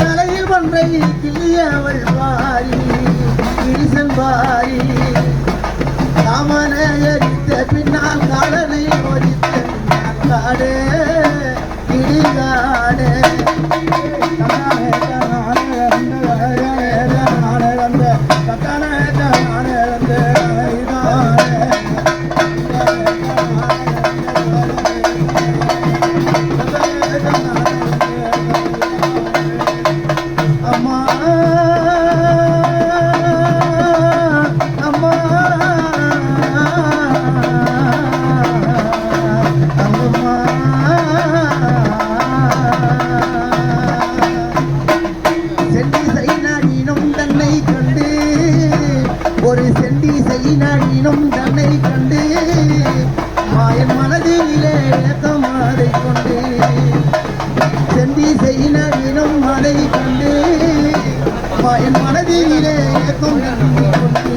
தலையில் ஒன்றை கிளியவள் வாரி கிரிசன் வாரி ஒரு செண்டி செய்யினும் தன்னை கண்டு மாயன் மனதிலே விளக்கமாதை கொண்டு. செந்தி செய்யினும் அதை கண்டு மாயன் மனதிலே இயக்கம் கொண்டு.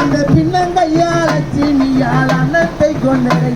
அந்த பின்னங்கையால் லட்சுமியால் அன்னத்தை கொண்டு